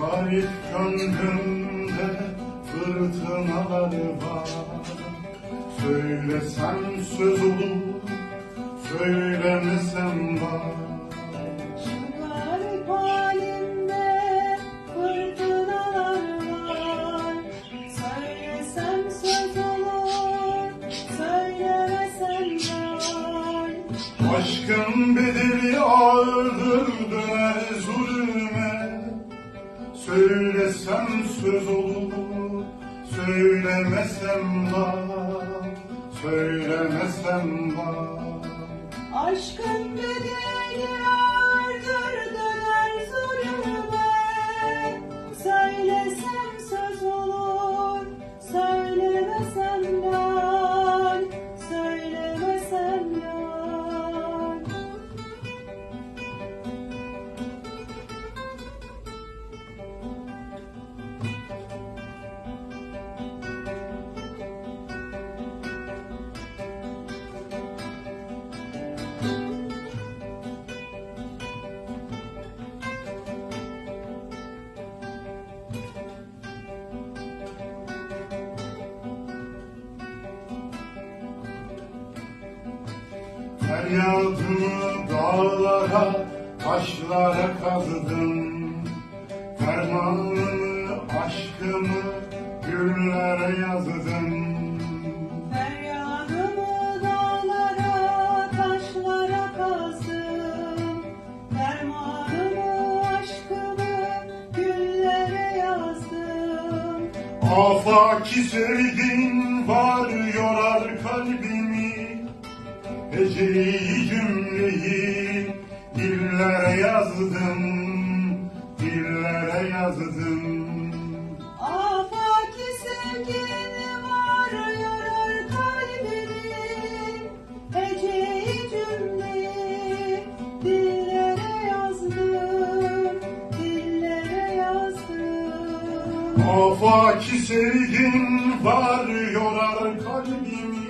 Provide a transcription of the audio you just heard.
Garip gönlümde fırtınalar var. Söylesem söz olur, söylemesem var. Aşkın bedeli ağırdır döner zulüme Söylesem söz olur, söylemesem var Söylemesem var. Aşkın bedeli Feryadımı dağlara, taşlara kazıdım. Fermanımı, aşkımı güllere yazdım. Feryadımı dağlara, taşlara kazdım. Fermanımı, aşkımı güllere yazdım. Afaki sevgin var yorar kalbimi Heceyi cümleyi dillere yazdım Dillere yazdım. Afaki sevgin var yorar kalbimi Heceyi cümleyi dillere yazdım Dillere yazdım. Afaki sevgin var yorar kalbimi